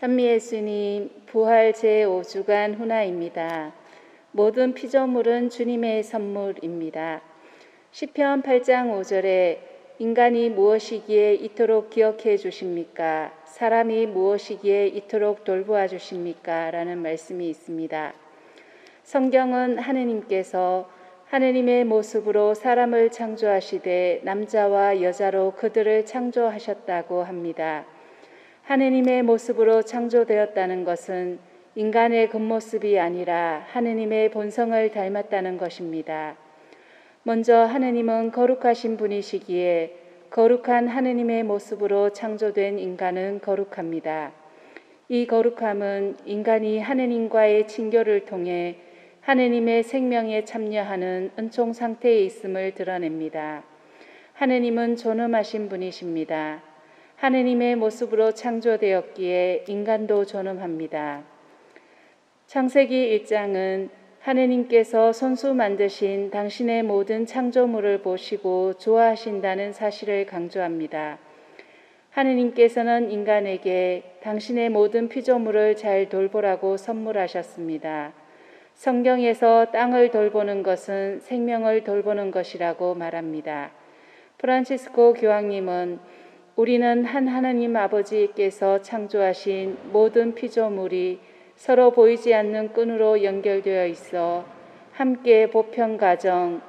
찬미 예수님 부활 제5주간 훈화입니다. 모든 피조물은 주님의 선물입니다. 시편 8장 5절에 인간이 무엇이기에 이토록 기억해 주십니까? 사람이 무엇이기에 이토록 돌보아 주십니까? 라는 말씀이 있습니다. 성경은 하느님께서 하느님의 모습으로 사람을 창조하시되 남자와 여자로 그들을 창조하셨다고 합니다. 하느님의 모습으로 창조되었다는 것은 인간의 겉모습이 아니라 하느님의 본성을 닮았다는 것입니다. 먼저 하느님은 거룩하신 분이시기에 거룩한 하느님의 모습으로 창조된 인간은 거룩합니다. 이 거룩함은 인간이 하느님과의 친교를 통해 하느님의 생명에 참여하는 은총 상태에 있음을 드러냅니다. 하느님은 존엄하신 분이십니다. 하느님의 모습으로 창조되었기에 인간도 존엄합니다. 창세기 1장은 하느님께서 손수 만드신 당신의 모든 창조물을 보시고 좋아하신다는 사실을 강조합니다. 하느님께서는 인간에게 당신의 모든 피조물을 잘 돌보라고 선물하셨습니다. 성경에서 땅을 돌보는 것은 생명을 돌보는 것이라고 말합니다. 프란치스코 교황님은 우리는 한 하나님 아버지께서 창조하신 모든 피조물이 서로 보이지 않는 끈으로 연결되어 있어 함께 보편 가정,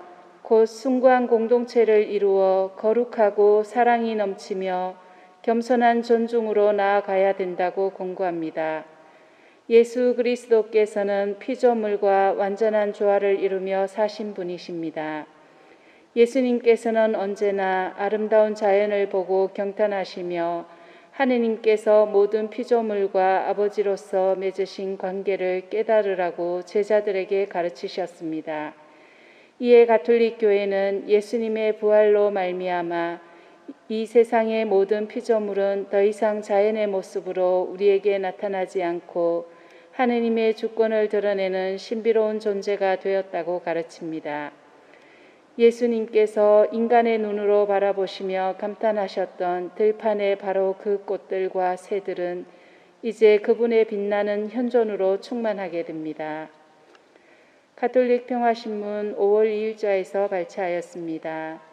곧 숭고한 공동체를 이루어 거룩하고 사랑이 넘치며 겸손한 존중으로 나아가야 된다고 공고합니다. 예수 그리스도께서는 피조물과 완전한 조화를 이루며 사신 분이십니다. 예수님께서는 언제나 아름다운 자연을 보고 경탄하시며 하느님께서 모든 피조물과 아버지로서 맺으신 관계를 깨달으라고 제자들에게 가르치셨습니다. 이에 가톨릭 교회는 예수님의 부활로 말미암아 이 세상의 모든 피조물은 더 이상 자연의 모습으로 우리에게 나타나지 않고 하느님의 주권을 드러내는 신비로운 존재가 되었다고 가르칩니다. 예수님께서 인간의 눈으로 바라보시며 감탄하셨던 들판의 바로 그 꽃들과 새들은 이제 그분의 빛나는 현존으로 충만하게 됩니다. 가톨릭 평화신문 5월 2일자에서 발췌하였습니다.